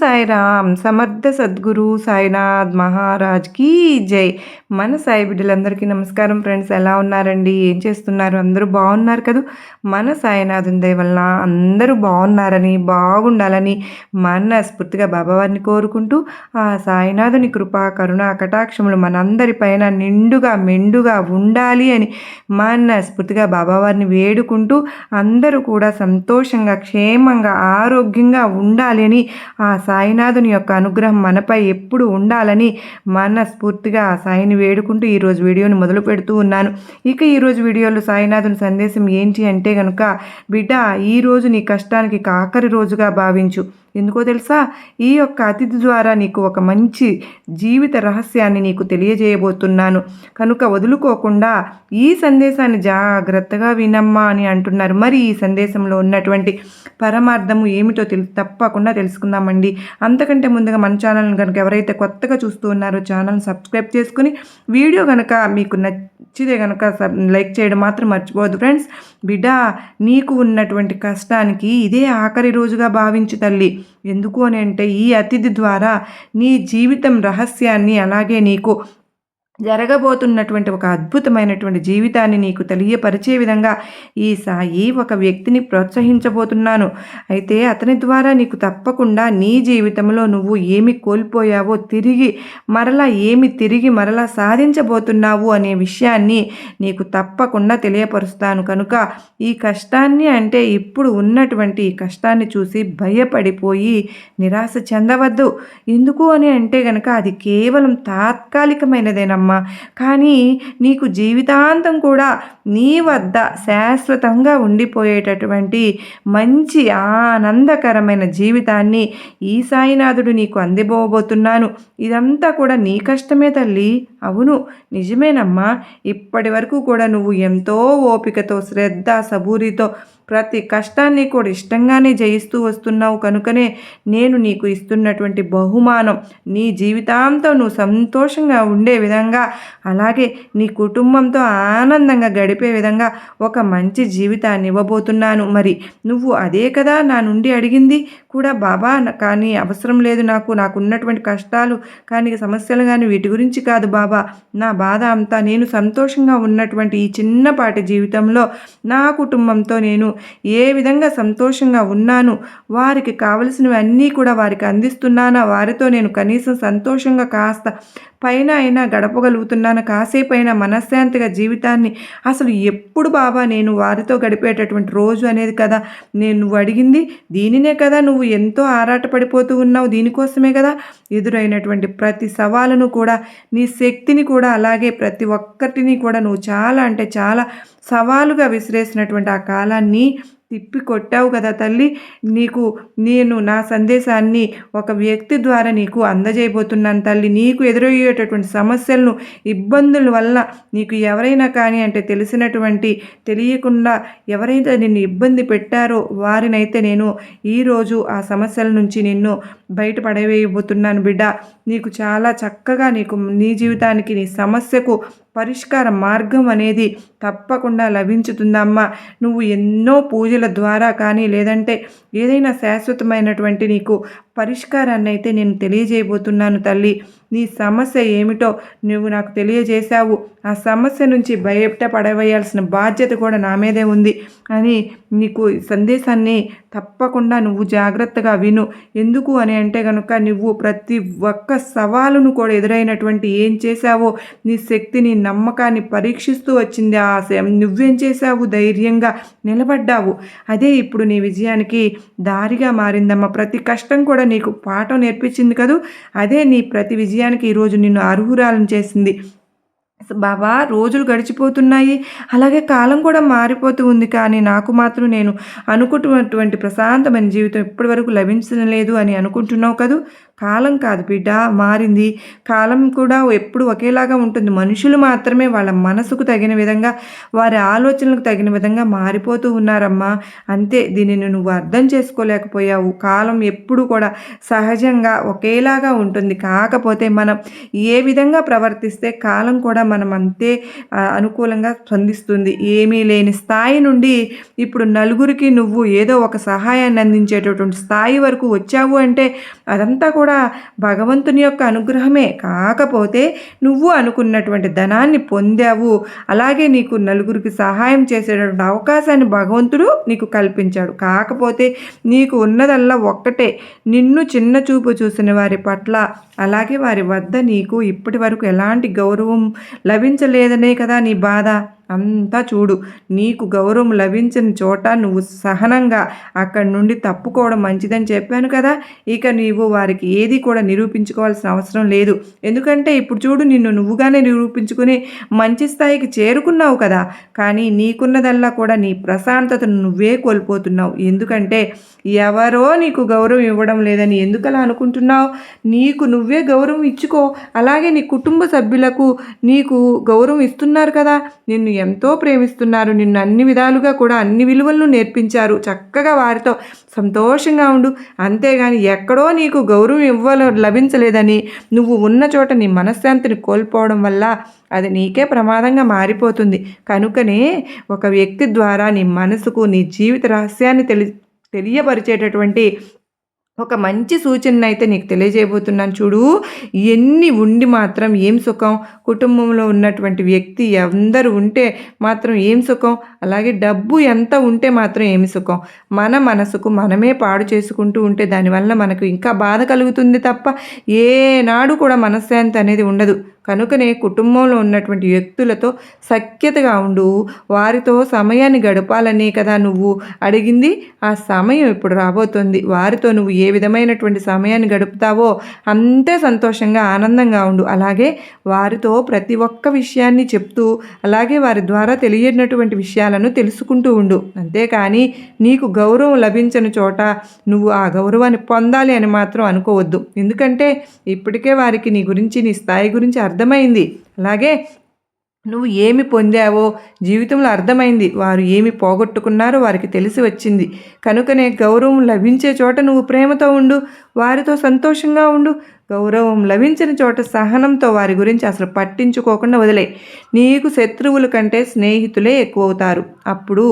సాయిరామ్ సమర్థ సద్గురు సాయినాథ్ మహారాజ్కి జై. మన సాయి బిడ్డలందరికీ నమస్కారం ఫ్రెండ్స్ ఎలా ఉన్నారండి? ఏం చేస్తున్నారు? అందరూ బాగున్నారు కదా? మన సాయినాథుని ఉందే వలన అందరూ బాగున్నారని బాగుండాలని మనస్ఫూర్తిగా బాబావారిని కోరుకుంటూ ఆ సాయినాథుని కృప కరుణ కటాక్షములు మనందరిపైన నిండుగా మెండుగా ఉండాలి అని మనస్ఫూర్తిగా బాబావారిని వేడుకుంటూ అందరూ కూడా సంతోషంగా క్షేమంగా ఆరోగ్యంగా ఉండాలి అని ఆ సాయినాథుని యొక్క అనుగ్రహం మనపై ఎప్పుడు ఉండాలని మనస్ఫూర్తిగా ఆ సాయిని వేడుకుంటూ ఈరోజు వీడియోని మొదలు పెడుతూ ఉన్నాను. ఇక ఈరోజు వీడియోలో సాయినాథుని సందేశం ఏంటి అంటే కనుక బిడ్డ ఈరోజు నీ కష్టానికి కాకరి రోజుగా భావించు. ఎందుకో తెలుసా? ఈ యొక్క అతిథి ద్వారా నీకు ఒక మంచి జీవిత రహస్యాన్ని నీకు తెలియజేయబోతున్నాను. కనుక వదులుకోకుండా ఈ సందేశాన్ని జాగ్రత్తగా వినమ్మా అని అంటున్నారు. మరి ఈ సందేశంలో ఉన్నటువంటి పరమార్థము ఏమిటో తెలి తప్పకుండా తెలుసుకుందామండి. అంతకంటే ముందుగా మన ఛానల్ని కనుక ఎవరైతే కొత్తగా చూస్తూ ఉన్నారో ఛానల్ సబ్స్క్రైబ్ చేసుకుని వీడియో కనుక మీకు నచ్చితే కనుక లైక్ చేయడం మాత్రం మర్చిపోవద్దు ఫ్రెండ్స్. బిడ్డ నీకు ఉన్నటువంటి కష్టానికి ఇదే ఆఖరి రోజుగా భావించు తల్లి. ఎందుకు అని అంటే ఈ అతిథి ద్వారా నీ జీవితం రహస్యాన్ని అలాగే నీకు జరగబోతున్నటువంటి ఒక అద్భుతమైనటువంటి జీవితాన్ని నీకు తెలియపరిచే విధంగా ఈ సాయి ఒక వ్యక్తిని ప్రోత్సహించబోతున్నాను. అయితే అతని ద్వారా నీకు తప్పకుండా నీ జీవితంలో నువ్వు ఏమి కోల్పోయావో తిరిగి మరలా ఏమి తిరిగి మరలా సాధించబోతున్నావు అనే విషయాన్ని నీకు తప్పకుండా తెలియపరుస్తాను. కనుక ఈ కష్టాన్ని అంటే ఇప్పుడు ఉన్నటువంటి ఈ కష్టాన్ని చూసి భయపడిపోయి నిరాశ చెందవద్దు. ఎందుకు అని అంటే గనక అది కేవలం తాత్కాలికమైనదేనమ్మా. అమ్మా. కానీ నీకు జీవితాంతం కూడా నీ వద్ద శాశ్వతంగా ఉండిపోయేటటువంటి మంచి ఆనందకరమైన జీవితాన్ని ఈ సాయినాథుడు నీకు అందిపోబోతున్నాను ఇదంతా కూడా నీ కష్టమే తల్లి. అవును నిజమేనమ్మా. ఇప్పటి వరకు కూడా నువ్వు ఎంతో ఓపికతో శ్రద్ధ సబూరితో ప్రతి కష్టాన్ని కూడా ఇష్టంగానే జయిస్తూ వస్తున్నావు కనుకనే నేను నీకు ఇస్తున్నటువంటి బహుమానం నీ జీవితాంతం నువ్వు సంతోషంగా ఉండే విధంగా అలాగే నీ కుటుంబంతో ఆనందంగా గడిపే విధంగా ఒక మంచి జీవితాన్ని ఇవ్వబోతున్నాను. మరి నువ్వు అదే కదా నా నుండి అడిగింది? కూడా బాబా కానీ అవసరం లేదు నాకు. నాకున్నటువంటి కష్టాలు కానీ సమస్యలు కానీ వీటి గురించి కాదు బాబా. నా బాధ అంతా నేను సంతోషంగా ఉన్నటువంటి ఈ చిన్నపాటి జీవితంలో నా కుటుంబంతో నేను ఏ విధంగా సంతోషంగా ఉన్నాను వారికి కావలసినవి అన్నీ కూడా వారికి అందిస్తున్నానా? వారితో నేను కనీసం సంతోషంగా కాస్త పైన అయినా గడపగలుగుతున్నాను. కాసేపు అయినా మనశ్శాంతిగా జీవితాన్ని అసలు ఎప్పుడు బాబా నేను వారితో గడిపేటటువంటి రోజు అనేది కదా. నేను నువ్వు అడిగింది దీనినే కదా. నువ్వు ఎంతో ఆరాటపడిపోతూ ఉన్నావు దీనికోసమే కదా. ఎదురైనటువంటి ప్రతి సవాలును కూడా నీ శక్తిని కూడా అలాగే ప్రతి ఒక్కటిని కూడా నువ్వు చాలా అంటే చాలా సవాలుగా విసిరేసినటువంటి ఆ కాలాన్ని తిప్పి కొట్టావు కదా తల్లి. నీకు నేను నా సందేశాన్ని ఒక వ్యక్తి ద్వారా నీకు అందజేయబోతున్నాను తల్లి. నీకు ఎదురయ్యేటటువంటి సమస్యలను ఇబ్బందుల వల్ల నీకు ఎవరైనా కానీ అంటే తెలిసినటువంటి తెలియకుండా ఎవరైతే నిన్ను ఇబ్బంది పెట్టారో వారినైతే నేను ఈరోజు ఆ సమస్యల నుంచి నిన్ను బయటపడవేయబోతున్నాను బిడ్డ. నీకు చాలా చక్కగా నీకు నీ జీవితానికి నీ సమస్యకు పరిష్కార మార్గం అనేది తప్పకుండా లభించుతుందమ్మా. నువ్వు ఎన్నో పూజల ద్వారా కానీ లేదంటే ఏదైనా శాశ్వతమైనటువంటి నీకు పరిష్కారాన్ని అయితే నేను తెలియజేయబోతున్నాను తల్లి. నీ సమస్య ఏమిటో నువ్వు నాకు తెలియజేశావు. ఆ సమస్య నుంచి బయట పడవేయాల్సిన బాధ్యత కూడా నా మీదే ఉంది అని నీకు సందేశాన్ని తప్పకుండా నువ్వు జాగ్రత్తగా విను. ఎందుకు అని అంటే కనుక నువ్వు ప్రతి ఒక్క సవాలును కూడా ఎదురైనటువంటి ఏం చేశావో నీ శక్తిని నమ్మకాన్ని పరీక్షిస్తూ వచ్చింది ఆ నువ్వేం చేశావు? ధైర్యంగా నిలబడ్డావు. అదే ఇప్పుడు నీ విజయానికి దారిగా మారిందమ్మా. ప్రతి కష్టం కూడా నీకు పాఠం నేర్పించింది కదూ? అదే నీ ప్రతి విజయానికి ఈరోజు నిన్ను అర్హురాలను చేసింది. బాబా రోజులు గడిచిపోతున్నాయి. అలాగే కాలం కూడా మారిపోతూ ఉంది. కానీ నాకు మాత్రం నేను అనుకుంటున్నటువంటి ప్రశాంతమైన జీవితం ఇప్పటి వరకు లభించలేదు అని అనుకుంటున్నావు కదూ? కాలం కాదు బిడ్డ మారింది. కాలం కూడా ఎప్పుడు ఒకేలాగా ఉంటుంది. మనుషులు మాత్రమే వాళ్ళ మనసుకు తగిన విధంగా వారి ఆలోచనలకు తగిన విధంగా మారిపోతూ ఉన్నారమ్మా. అంతే దీనిని నువ్వు అర్థం చేసుకోలేకపోయావు. కాలం ఎప్పుడు కూడా సహజంగా ఒకేలాగా ఉంటుంది. కాకపోతే మనం ఏ విధంగా ప్రవర్తిస్తే కాలం కూడా మనం అంతే అనుకూలంగా స్పందిస్తుంది. ఏమీ లేని స్థాయి నుండి ఇప్పుడు నలుగురికి నువ్వు ఏదో ఒక సహాయాన్ని అందించేటటువంటి స్థాయి వరకు వచ్చావు అంటే అదంతా కూడా భగవంతుని యొక్క అనుగ్రహమే. కాకపోతే నువ్వు అనుకున్నటువంటి ధనాన్ని పొందావు. అలాగే నీకు నలుగురికి సహాయం చేసేటటువంటి అవకాశాన్ని భగవంతుడు నీకు కల్పించాడు. కాకపోతే నీకు ఉన్నదల్లా ఒక్కటే. నిన్ను చిన్న చూపు చూసిన వారి పట్ల అలాగే వారి వద్ద నీకు ఇప్పటి వరకు ఎలాంటి గౌరవం లభించలేదనే కదా నీ బాధ. అంతా చూడు. నీకు గౌరవం లభించిన చోట నువ్వు సహనంగా అక్కడి నుండి తప్పుకోవడం మంచిదని చెప్పాను కదా. ఇక నీవు వారికి ఏది కూడా నిరూపించుకోవాల్సిన అవసరం లేదు. ఎందుకంటే ఇప్పుడు చూడు నిన్ను నువ్వుగానే నిరూపించుకుని మంచి స్థాయికి చేరుకున్నావు కదా. కానీ నీకున్నదల్లా కూడా నీ ప్రశాంతతను నువ్వే కోల్పోతున్నావు. ఎందుకంటే ఎవరో నీకు గౌరవం ఇవ్వడం లేదని ఎందుకలా అనుకుంటున్నావు? నీకు నువ్వే గౌరవం ఇచ్చుకో. అలాగే నీ కుటుంబ సభ్యులకు నీకు గౌరవం ఇస్తున్నారు కదా. నిన్ను ఎంతో ప్రేమిస్తున్నారు. నిన్ను అన్ని విధాలుగా కూడా అన్ని విలువలను నేర్పించారు. చక్కగా వారితో సంతోషంగా ఉండు. అంతేగాని ఎక్కడో నీకు గౌరవం ఇవ్వాల లభించలేదని నువ్వు ఉన్న చోట నీ మనశ్శాంతిని కోల్పోవడం వల్ల అది నీకే ప్రమాదంగా మారిపోతుంది. కనుకనే ఒక వ్యక్తి ద్వారా నీ మనసుకు నీ జీవిత రహస్యాన్ని తెలి తెలియపరిచేటటువంటి ఒక మంచి సూచన అయితే నీకు తెలియజేయబోతున్నాను. చూడు ఎన్ని ఉండి మాత్రం ఏం సుఖం? కుటుంబంలో ఉన్నటువంటి వ్యక్తి అందరూ ఉంటే మాత్రం ఏం సుఖం? అలాగే డబ్బు ఎంత ఉంటే మాత్రం ఏమి సుఖం? మన మనసుకు మనమే పాడు చేసుకుంటూ ఉంటే దానివల్ల మనకు ఇంకా బాధ కలుగుతుంది తప్ప ఏనాడు కూడా మనశ్శాంతి అనేది ఉండదు. కనుకనే కుటుంబంలో ఉన్నటువంటి వ్యక్తులతో సఖ్యతగా ఉండు. వారితో సమయాన్ని గడపాలనే కదా నువ్వు అడిగింది. ఆ సమయం ఇప్పుడు రాబోతుంది. వారితో నువ్వు ఏ విధమైనటువంటి సమయాన్ని గడుపుతావో అంతే సంతోషంగా ఆనందంగా ఉండు. అలాగే వారితో ప్రతి ఒక్క విషయాన్ని చెప్తూ అలాగే వారి ద్వారా తెలియనటువంటి విషయాలను తెలుసుకుంటూ ఉండు. అంతేకాని నీకు గౌరవం లభించని చోట నువ్వు ఆ గౌరవాన్ని పొందాలి అని మాత్రం అనుకోవద్దు. ఎందుకంటే ఇప్పటికే వారికి నీ గురించి నీ స్థాయి గురించి అర్థం అర్థమైంది. అలాగే నువ్వు ఏమి పొందావో జీవితంలో అర్థమైంది. వారు ఏమి పోగొట్టుకున్నారో వారికి తెలిసి వచ్చింది. కనుకనే గౌరవం లభించే చోట నువ్వు ప్రేమతో ఉండు వారితో సంతోషంగా ఉండు గౌరవం లభించిన చోట సహనంతో వారి గురించి అసలు పట్టించుకోకుండా వదిలే. నీకు శత్రువుల కంటే స్నేహితులే ఎక్కువ అవుతారు అప్పుడు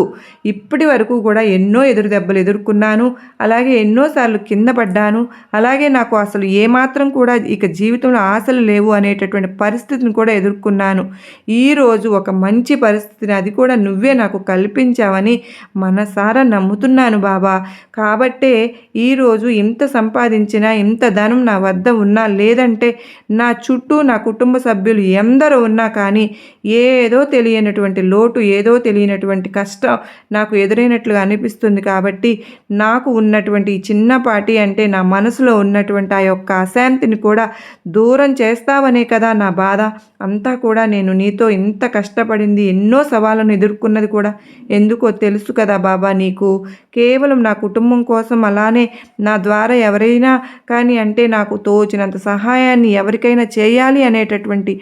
ఇప్పటి వరకు కూడా ఎన్నో ఎదురు దెబ్బలు ఎదుర్కొన్నాను. అలాగే ఎన్నోసార్లు కింద పడ్డాను. అలాగే నాకు అసలు ఏమాత్రం కూడా ఇక జీవితంలో ఆశలు లేవు అనేటటువంటి పరిస్థితిని కూడా ఎదుర్కొన్నాను. ఈరోజు ఒక మంచి పరిస్థితిని అది కూడా నువ్వే నాకు కల్పించావని మనసారా నమ్ముతున్నాను బాబా. కాబట్టే ఈరోజు ఇంత సంపాదించినా ఇంత ధనం నా వద్ద ఉన్నా లేదంటే నా చుట్టూ నా కుటుంబ సభ్యులు ఎందరో ఉన్నా కానీ ఏదో తెలియనటువంటి లోటు ఏదో తెలియనటువంటి కష్టం నాకు ఎదురైనట్లుగా అనిపిస్తుంది. కాబట్టి నాకు ఉన్నటువంటి చిన్నపాటి అంటే నా మనసులో ఉన్నటువంటి ఆ యొక్క అశాంతిని కూడా దూరం చేస్తావనే కదా నా బాధ. అంతా కూడా నేను నీతో ఇంత కష్టపడింది ఎన్నో సవాళ్ళను ఎదుర్కొన్నది కూడా ఎందుకో తెలుసు కదా బాబా నీకు. కేవలం నా కుటుంబం కోసం అలానే నా ద్వారా ఎవరైనా కానీ అంటే నాకు తోచినంత సహాయాన్ని ఎవరికైనా చేయాలి అనేటటువంటి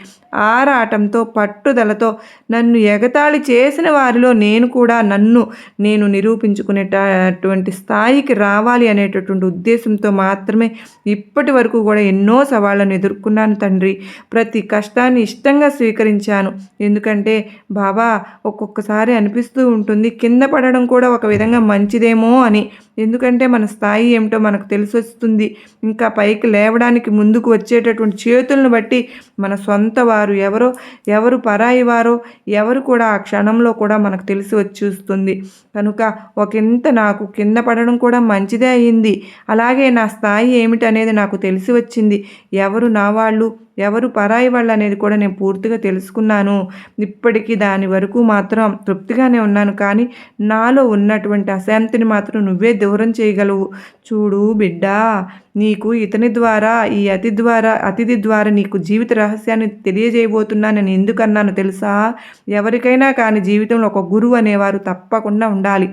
ఆరాటంతో పట్టుదలతో నన్ను ఎగతాళి చేసిన వారిలో నేను కూడా నన్ను నేను నిరూపించుకునేటటువంటి స్థాయికి రావాలి అనేటటువంటి ఉద్దేశంతో మాత్రమే ఇప్పటి వరకు కూడా ఎన్నో సవాళ్ళను ఎదుర్కొన్నాను తండ్రి. ప్రతి కష్టాన్ని ఇష్టంగా స్వీకరించాను. ఎందుకంటే బాబా ఒక్కొక్కసారి అనిపిస్తూ ఉంటుంది కింద పడడం కూడా ఒక విధంగా మంచిదేమో అని. ఎందుకంటే మన స్థాయి ఏమిటో మనకు తెలిసి వస్తుంది. ఇంకా పైకి లేవడానికి ముందుకు వచ్చేటటువంటి చేతులను బట్టి మన సొంత వారు ఎవరో ఎవరు పరాయి వారో ఎవరు కూడా ఆ క్షణంలో కూడా మనకు తెలిసి వచ్చేస్తుంది. కనుక ఒకంత నాకు కింద పడడం కూడా మంచిదే అయింది. అలాగే నా స్థాయి ఏమిటనేది నాకు తెలిసి వచ్చింది. ఎవరు నా వాళ్ళు ఎవరు పరాయి వాళ్ళు అనేది కూడా నేను పూర్తిగా తెలుసుకున్నాను. ఇప్పటికీ దాని వరకు మాత్రం తృప్తిగానే ఉన్నాను. కానీ నాలో ఉన్నటువంటి అశాంతిని మాత్రం నువ్వే దూరం చేయగలవు. చూడు బిడ్డ నీకు ఇతని ద్వారా ఈ అతి ద్వారా అతిథి ద్వారా నీకు జీవిత రహస్యాన్ని తెలియజేయబోతున్నానని ఎందుకన్నాను తెలుసా? ఎవరికైనా కానీ జీవితంలో ఒక గురువు అనేవారు తప్పకుండా ఉండాలి.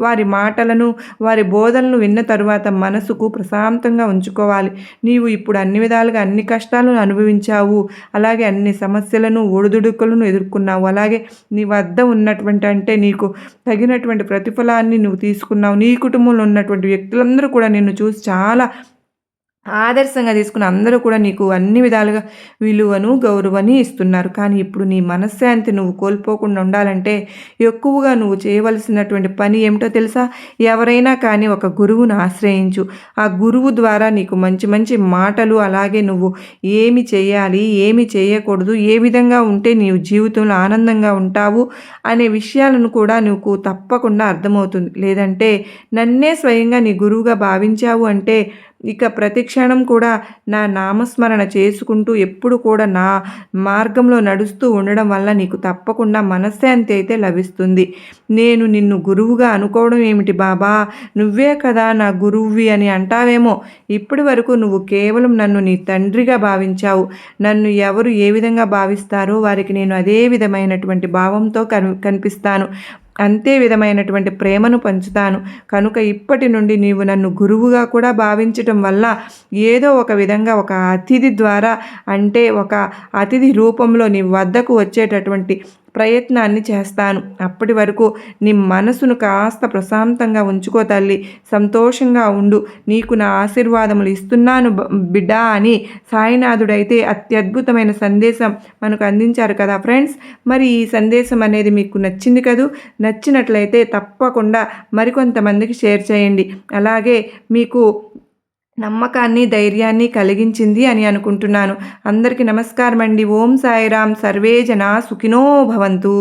వారి మాటలను వారి బోధనలు విన్న తరువాత మనసుకు ప్రశాంతంగా ఉంచుకోవాలి. నీవు ఇప్పుడు అన్ని విధాలుగా అన్ని కష్టాలను అనుభవించావు. అలాగే అన్ని సమస్యలను ఒడిదుడుకులను ఎదుర్కొన్నావు. అలాగే నీ వద్ద ఉన్నటువంటి అంటే నీకు తగినటువంటి ప్రతిఫలాన్ని నువ్వు తీసుకున్నావు. నీ కుటుంబంలో ఉన్నటువంటి వ్యక్తులందరూ కూడా నిన్ను చూసి చాలా ఆదర్శంగా తీసుకుని అందరూ కూడా నీకు అన్ని విధాలుగా విలువను గౌరవాన్ని ఇస్తున్నారు. కానీ ఇప్పుడు నీ మనశ్శాంతి నువ్వు కోల్పోకుండా ఉండాలంటే ఎక్కువగా నువ్వు చేయవలసినటువంటి పని ఏమిటో తెలుసా? ఎవరైనా కానీ ఒక గురువును ఆశ్రయించు. ఆ గురువు ద్వారా నీకు మంచి మంచి మాటలు అలాగే నువ్వు ఏమి చేయాలి ఏమి చేయకూడదు ఏ విధంగా ఉంటే నీవు జీవితంలో ఆనందంగా ఉంటావు అనే విషయాలను కూడా నీకు తప్పకుండా అర్థమవుతుంది. లేదంటే నన్నే స్వయంగా నీ గురువుగా భావించావు అంటే ఇక ప్రతిక్షణం కూడా నా నామస్మరణ చేసుకుంటూ ఎప్పుడు కూడా నా మార్గంలో నడుస్తూ ఉండడం వల్ల నీకు తప్పకుండా మనశ్శాంతి అయితే లభిస్తుంది. నేను నిన్ను గురువుగా అనుకోవడం ఏమిటి బాబా? నువ్వే కదా నా గురువువి అని అంటావేమో? ఇప్పటి వరకు నువ్వు కేవలం నన్ను నీ తండ్రిగా భావించావు. నన్ను ఎవరు ఏ విధంగా భావిస్తారో వారికి నేను అదే విధమైనటువంటి భావంతో కనిపిస్తాను. అంతే విధమైనటువంటి ప్రేమను పంచుతాను. కనుక ఇప్పటి నుండి నీవు నన్ను గురువుగా కూడా భావించటం వల్ల ఏదో ఒక విధంగా ఒక అతిథి ద్వారా అంటే ఒక అతిథి రూపంలో నీ వద్దకు వచ్చేటటువంటి ప్రయత్నాన్ని చేస్తాను. అప్పటి వరకు నీ మనసును కాస్త ప్రశాంతంగా ఉంచుకో తల్లి. సంతోషంగా ఉండు. నీకు నా ఆశీర్వాదములు ఇస్తున్నాను బిడ్డ అని సాయినాథుడైతే అత్యద్భుతమైన సందేశం మనకు అందించారు కదా ఫ్రెండ్స్. మరి ఈ సందేశం అనేది మీకు నచ్చింది కదూ? నచ్చినట్లయితే తప్పకుండా మరికొంతమందికి షేర్ చేయండి. అలాగే మీకు నమ్మకాన్ని ధైర్యాన్ని కలిగించింది అని అనుకుంటున్నాను. అందరికీ నమస్కారం అండి ఓం సాయిరామ్. సర్వే జన సుఖినో భవంతు.